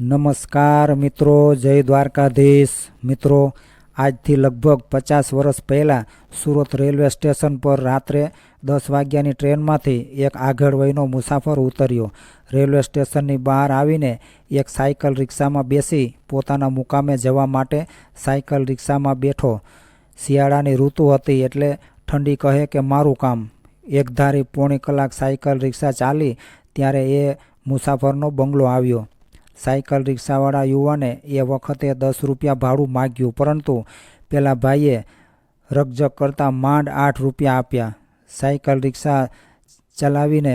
નમસ્કાર મિત્રો, જય દ્વારકાધીશ. મિત્રો, આજથી લગભગ પચાસ વર્ષ પહેલાં સુરત રેલવે સ્ટેશન પર રાત્રે દસ વાગ્યાની ટ્રેનમાંથી એક આગળ વયનો મુસાફર ઉતર્યો. રેલવે સ્ટેશનની બહાર આવીને એક સાયકલ રિક્ષામાં બેસી પોતાના મુકામે જવા માટે સાયકલ રિક્ષામાં બેઠો. શિયાળાની ઋતુ હતી એટલે ઠંડી કહે કે મારું કામ. એકધારી પોણી કલાક સાયકલ રિક્ષા ચાલી ત્યારે એ મુસાફરનો બંગલો આવ્યો. સાયકલ રિક્ષાવાળા યુવાને એ વખતે દસ રૂપિયા ભાડું માગ્યું, પરંતુ પેલા ભાઈએ રકઝક કરતાં માંડ આઠ રૂપિયા આપ્યા. સાયકલ રિક્ષા ચલાવીને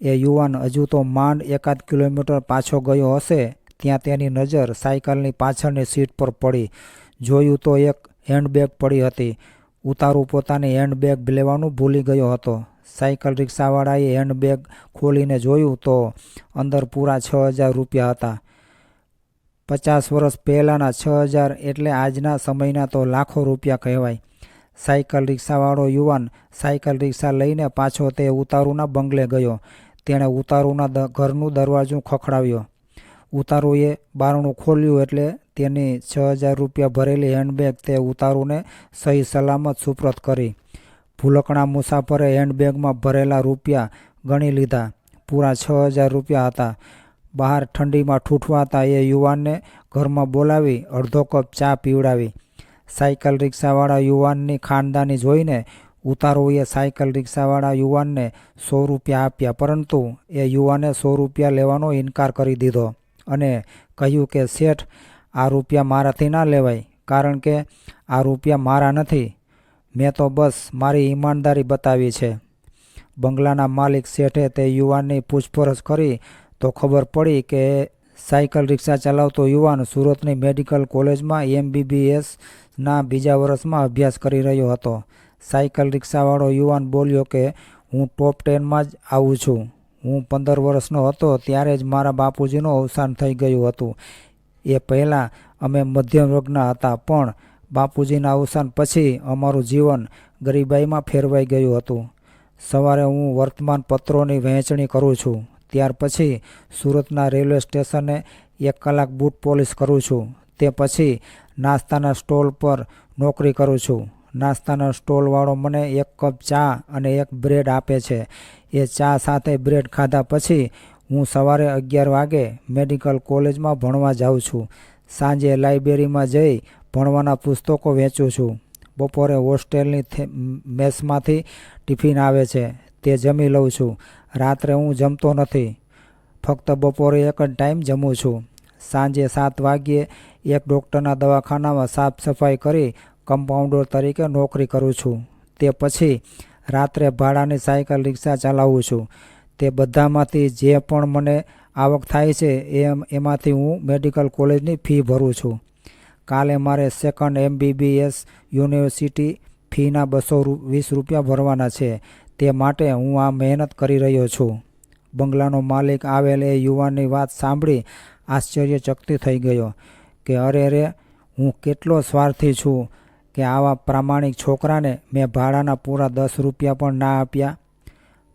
એ યુવાન હજુ તો માંડ એકાદ કિલોમીટર પાછો ગયો હશે, ત્યાં તેની નજર સાયકલની પાછળની સીટ પર પડી. જોયું તો એક હેન્ડબેગ પડી હતી. ઉતારું પોતાની હેન્ડબેગ લેવાનું ભૂલી ગયો હતો. સાયકલ રિક્ષાવાળાએ હેન્ડબેગ ખોલીને જોયું તો અંદર પૂરા છ હજાર રૂપિયા હતા. પચાસ વર્ષ પહેલાંના છ હજાર એટલે આજના સમયના તો લાખો રૂપિયા કહેવાય. સાયકલ રિક્ષાવાળો યુવાન સાયકલ રિક્ષા લઈને પાછો તે ઉતારુના બંગલે ગયો. તેણે ઉતારુના ઘરનું દરવાજું ખખડાવ્યો. ઉતારુએ બારણું ખોલ્યું એટલે તેની છ હજાર રૂપિયા ભરેલી હેન્ડબેગ તે ઉતારુને સહી સલામત સુપ્રત કરી. ભૂલકણા મુસાફરે હેન્ડબેગમાં ભરેલા રૂપિયા ગણી લીધા. પૂરા છ હજાર રૂપિયા હતા. બહાર ઠંડીમાં ઠૂઠવાતા એ યુવાનને ઘરમાં બોલાવી અડધો કપ ચા પીવડાવી. સાયકલ રિક્ષાવાળા યુવાનની ખાનદાની જોઈને ઉતારોએ સાયકલ રિક્ષાવાળા યુવાનને સો રૂપિયા આપ્યા, પરંતુ એ યુવાને સો રૂપિયા લેવાનો ઇનકાર કરી દીધો અને કહ્યું કે, શેઠ, આ રૂપિયા મારાથી ના લેવાય, કારણ કે આ રૂપિયા મારા નથી. મેં તો બસ મારી ઈમાનદારી બતાવી છે. બંગલાના માલિક શેઠે તે યુવાનની પૂછપરછ કરી તો ખબર પડી કે સાયકલ રિક્ષા ચલાવતો યુવાન સુરતની મેડિકલ કોલેજમાં એમબીબીએસના બીજા વર્ષમાં અભ્યાસ કરી રહ્યો હતો. સાયકલ રિક્ષાવાળો યુવાન બોલ્યો કે, હું ટોપ ટેનમાં જ આવું છું. હું પંદર વર્ષનો હતો ત્યારે જ મારા બાપુજીનું અવસાન થઈ ગયું હતું. એ પહેલાં અમે મધ્યમ વર્ગના હતા પણ બાપુજીના અવસાન પછી અમારું જીવન ગરીબાઈમાં ફેરવાઈ ગયું હતું. સવારે હું વર્તમાન પત્રોની વહેંચણી કરું છું. ત્યાર પછી સુરતના રેલવે સ્ટેશને એક કલાક બૂટ પોલિશ કરું છું. તે પછી નાસ્તાના સ્ટોલ પર નોકરી કરું છું. નાસ્તાના સ્ટોલવાળો મને એક કપ ચા અને એક બ્રેડ આપે છે. એ ચા સાથે બ્રેડ ખાધા પછી હું સવારે અગિયાર વાગે મેડિકલ કોલેજમાં ભણવા જાઉં છું. સાંજે લાઇબ્રેરીમાં જઈ ભણવાના પુસ્તકો વેચું છું. બપોરે હોસ્ટેલની મેસમાંથી ટિફિન આવે છે, તે જમી લઉં છું. રાત્રે હું જમતો નથી, ફક્ત બપોરે એક જ ટાઈમ જમું છું. સાંજે સાત વાગ્યે એક ડૉક્ટરના દવાખાનામાં સાફ સફાઈ કરી કમ્પાઉન્ડર તરીકે નોકરી કરું છું. તે પછી રાત્રે ભાડાની સાયકલ રિક્ષા ચલાવું છું. તે બધામાંથી જે પણ મને આવક થાય છે, એમ, એમાંથી હું મેડિકલ કોલેજની ફી ભરું છું. કાલે મારે સેકન્ડ એમબીબીએસ યુનિવર્સિટી ફીના બસો વીસ રૂપિયા ભરવાના છે. તે માટે હું આ મહેનત કરી રહ્યો છું. બંગલાનો માલિક આવેલ એ યુવાનની વાત સાંભળી આશ્ચર્યચકિત થઈ ગયો કે અરે રે હું કેટલો સ્વાર્થી છું કે આવા પ્રામાણિક છોકરાને મેં ભાડાના પૂરા દસ રૂપિયા પણ ના આપ્યા.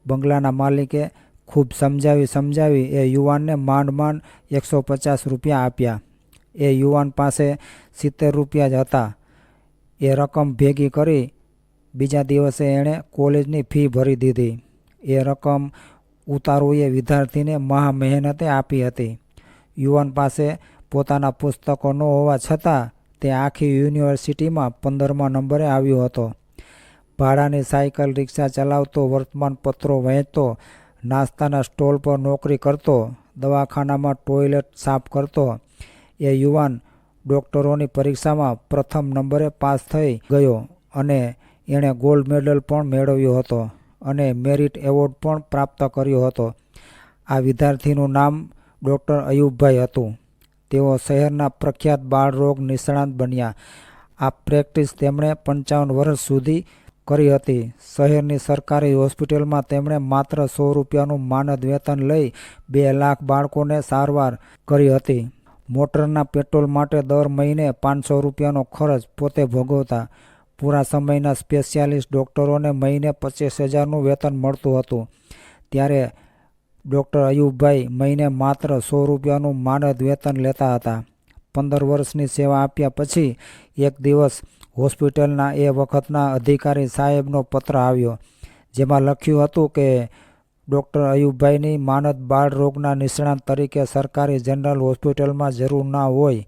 બંગલાના માલિકે ખૂબ સમજાવી સમજાવી એ યુવાનને માંડ માંડ એકસો પચાસ રૂપિયા આપ્યા. એ યુવાન પાસે સિત્તેર રૂપિયા જ હતા. એ રકમ ભેગી કરી બીજા દિવસે એણે કોલેજની ફી ભરી દીધી. એ રકમ ઉતારુએ વિદ્યાર્થીને મહા મહેનતે આપી હતી. યુવાન પાસે પોતાના પુસ્તકો ન હોવા છતાં તે આખી યુનિવર્સિટીમાં પંદરમા નંબરે આવ્યો હતો. ભાડાની સાયકલ રિક્ષા ચલાવતો વર્તમાનપત્રો વહેંચતો નાસ્તાના સ્ટોલ પર નોકરી કરતો, દવાખાનામાં ટોયલેટ સાફ કરતો, એ યુવાન ડૉક્ટરોની પરીક્ષામાં પ્રથમ નંબરે પાસ થઈ ગયો અને એણે ગોલ્ડ મેડલ પણ મેળવ્યો હતો અને મેરિટ એવોર્ડ પણ પ્રાપ્ત કર્યો હતો. આ વિદ્યાર્થીનું નામ ડૉક્ટર અયુબભાઈ હતું. તેઓ શહેરના પ્રખ્યાત બાળરોગ નિષ્ણાત બન્યા. આ પ્રેક્ટિસ તેમણે પંચાવન વર્ષ સુધી કરી હતી. શહેરની સરકારી હોસ્પિટલમાં તેમણે માત્ર સો રૂપિયાનું માનદ વેતન લઈ બે લાખ બાળકોને સારવાર કરી હતી. મોટરના પેટ્રોલ માટે દર મહિને પાંચસો રૂપિયાનો ખર્ચ પોતે ભોગવતા. પૂરા સમયના સ્પેશિયાલિસ્ટ ડૉક્ટરોને મહિને પચીસ હજારનું વેતન મળતું હતું. ત્યારે ડૉક્ટર અયુબભાઈ મહિને માત્ર સો રૂપિયાનું માનદ વેતન લેતા હતા. પંદર વર્ષની સેવા આપ્યા પછી એક દિવસ હોસ્પિટલના એ વખતના અધિકારી સાહેબનો પત્ર આવ્યો, જેમાં લખ્યું હતું કે, ડૉક્ટર અયુબભાઈની માનદ બાળ રોગના નિષ્ણાત તરીકે સરકારી જનરલ હોસ્પિટલમાં જરૂર ના હોય,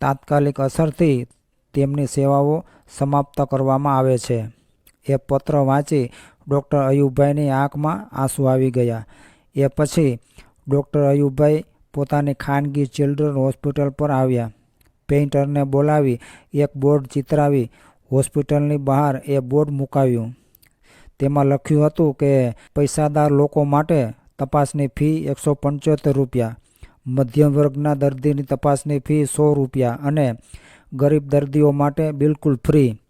તાત્કાલિક અસરથી તેમની સેવાઓ સમાપ્ત કરવામાં આવે છે. એ પત્ર વાંચી ડૉક્ટર અયુબભાઈની આંખમાં આંસુ આવી ગયા. એ પછી ડૉક્ટર અયુબભાઈ પોતાની ખાનગી ચિલ્ડ્રન હોસ્પિટલ પર આવ્યા. પેઇન્ટરને બોલાવી, એક બોર્ડ ચિતરાવી, હોસ્પિટલની બહાર એ બોર્ડ મુકાવ્યું. તેમાં લખ્યું હતું કે, પૈસાદાર લોકો માટે તપાસની ફી એકસો પંચોતેર રૂપિયા, મધ્યમ વર્ગના દર્દીની તપાસની ફી સો રૂપિયા અને ગરીબ દર્દીઓ માટે બિલકુલ ફ્રી.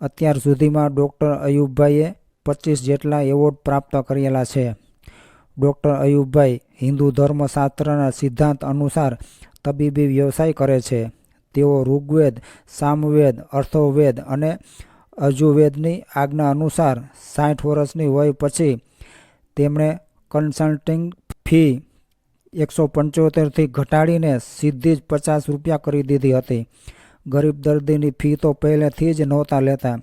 અત્યાર સુધીમાં ડૉક્ટર અયુબભાઈએ પચીસ જેટલા એવોર્ડ પ્રાપ્ત કરેલા છે. ડૉક્ટર અયુબભાઈ હિન્દુ ધર્મશાસ્ત્રના સિદ્ધાંત અનુસાર તબીબી વ્યવસાય કરે છે. તેઓ ઋગ્વેદ, સામવેદ, અર્થોવેદ અને અજુર્વેદની આજ્ઞા અનુસાર સાઠ વર્ષની વય પછી તેમણે કન્સલ્ટિંગ ફી એકસો પંચોતેરથી ઘટાડીને સીધી જ પચાસ રૂપિયા કરી દીધી હતી. ગરીબ દર્દીની ફી તો પહેલેથી જ નહોતા લેતા.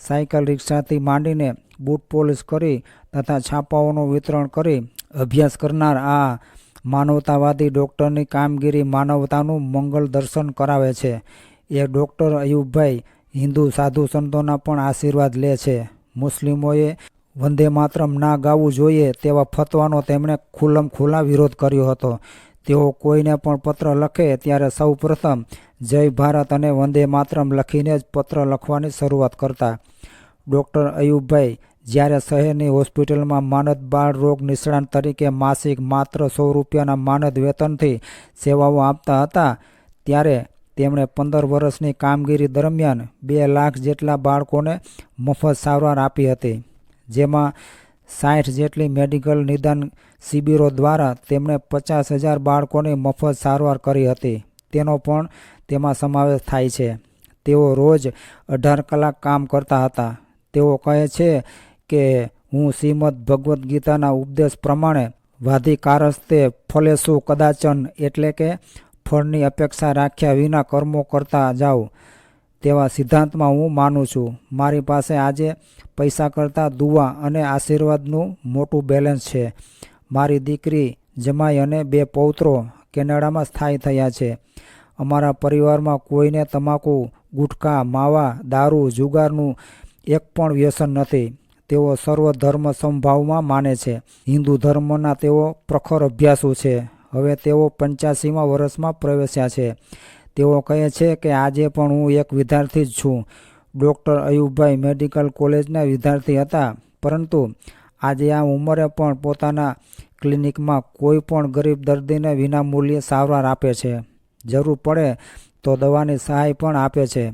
સાયકલ રિક્ષાથી માંડીને બૂટ પોલિશ કરી તથા છાપાઓનું વિતરણ કરી અભ્યાસ કરનાર આ માનવતાવાદી ડૉક્ટરની કામગીરી માનવતાનું મંગલ દર્શન કરાવે છે. એ ડૉક્ટર અયુબભાઈ હિન્દુ સાધુ સંતોના પણ આશીર્વાદ લે છે. મુસ્લિમોએ વંદે માતરમ ના ગાવું જોઈએ તેવા ફતવાનો તેમણે ખુલ્લમ ખુલ્લા વિરોધ કર્યો હતો. તેઓ કોઈને પણ પત્ર લખે ત્યારે સૌ પ્રથમ જય ભારત અને વંદે માતરમ લખીને જ પત્ર લખવાની શરૂઆત કરતા. ડૉક્ટર અયુબભાઈ જ્યારે શહેરની હોસ્પિટલમાં માનદ બાળ રોગ નિષ્ણાંત તરીકે માસિક માત્ર સો રૂપિયાના માનદ વેતનથી સેવાઓ આપતા હતા, ત્યારે તેમણે પંદર વર્ષની કામગીરી દરમિયાન બે લાખ જેટલા બાળકોને મફત સારવાર આપી હતી, જેમાં સાઠ જેટલી મેડિકલ નિદાન શિબિરો દ્વારા તેમણે પચાસ હજાર બાળકોની મફત સારવાર કરી હતી. તેનો પણ તેમાં સમાવેશ થાય છે. તેઓ રોજ અઢાર કલાક કામ કરતા હતા. તેઓ કહે છે કે હું શ્રીમદ ભગવદ્ ગીતાના ઉપદેશ પ્રમાણે વાધિકારસ્તે ફલેસુ કદાચન એટલે કે ફળની અપેક્ષા રાખ્યા વિના કર્મો કરતા જાઉં તેવા સિદ્ધાંતમાં હું માનું છું. મારી પાસે આજે પૈસા કરતાં દુવા અને આશીર્વાદનું મોટું બેલેન્સ છે. મારી દીકરી જમાઈ અને બે પૌત્રો કેનેડામાં સ્થાયી થયા છે. અમારા પરિવારમાં કોઈને તમાકુ ગુટખા માવા, દારૂ, જુગારનું એક પણ વ્યસન નથી. તેઓ સર્વ ધર્મ સમભાવમાં માને છે. હિન્દુ ધર્મના તેઓ પ્રખર અભ્યાસુ છે. હવે તેઓ પંચ્યાસીમાં વર્ષમાં પ્રવેશ્યા છે. તેઓ કહે છે કે આજે પણ હું એક વિદ્યાર્થી જ છું. ડૉક્ટર અયુબભાઈ મેડિકલ કોલેજના વિદ્યાર્થી હતા. પરંતુ આજે આ ઉંમરે પણ પોતાના ક્લિનિકમાં કોઈ પણ ગરીબ દર્દીને વિનામૂલ્યે સારવાર આપે છે. જરૂર પડે તો દવાની સહાય પણ આપે છે.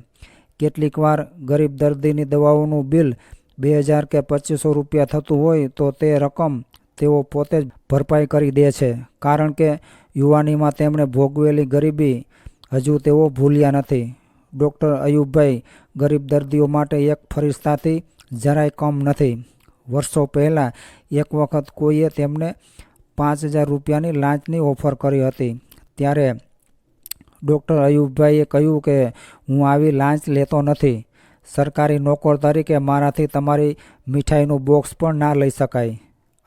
કેટલીકવાર ગરીબ દર્દીની દવાઓનું બિલ બે હજાર કે પચીસો રૂપિયા થતું હોય તો તે રકમ તેઓ પોતે જ ભરપાઈ કરી દે છે. કારણ કે યુવાનીમાં તેમણે ભોગવેલી ગરીબી હજુ તેઓ ભૂલ્યા નથી. ડૉક્ટર અયુબભાઈ ગરીબ દર્દીઓ માટે એક ફરિસ્તાથી જરાય કમ નથી. વર્ષો પહેલાં એક વખત કોઈએ તેમને પાંચ હજાર રૂપિયાની લાંચની ઓફર કરી હતી. ત્યારે ડૉક્ટર અયુબભાઈએ કહ્યું કે હું આવી લાંચ લેતો નથી. સરકારી નોકર તરીકે મારાથી તમારી મીઠાઈનું બોક્સ પણ ના લઈ શકાય.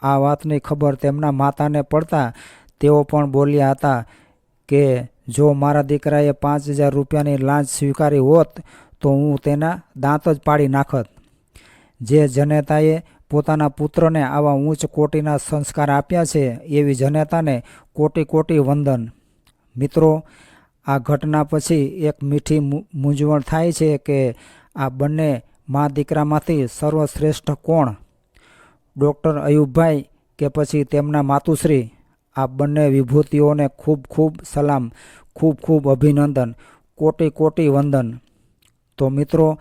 આ વાતની ખબર તેમના માતાને પડતા તેઓ પણ બોલ્યા હતા કે, જો મારા દીકરાએ પાંચ હજાર રૂપિયાની લાંચ સ્વીકારી હોત, તો હું તેના દાંત જ પાડી નાખત. જે જનેતાએ પોતાના પુત્રને આવા ઉચ્ચ કોટીના સંસ્કાર આપ્યા છે, એવી જનેતાને કોટી કોટી વંદન. મિત્રો, આ ઘટના પછી એક મીઠી મૂંઝવણ થાય છે કે આ બંને મા દીકરામાંથી સર્વશ્રેષ્ઠ કોણ? ડૉક્ટર અયુબભાઈ કે પછી તેમના માતુશ્રી? આ બંને વિભૂતિઓને ખૂબ ખૂબ સલામ, ખૂબ ખૂબ અભિનંદન, કોટી કોટી વંદન. તો મિત્રો,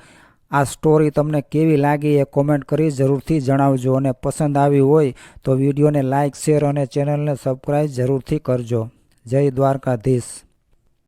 આ સ્ટોરી તમને કેવી લાગી એ કોમેન્ટ કરી જરૂરથી જણાવજો અને પસંદ આવી હોય તો વિડીયોને લાઇક શેર અને ચેનલને સબસ્ક્રાઈબ જરૂરથી કરજો. જય દ્વારકાધીશ.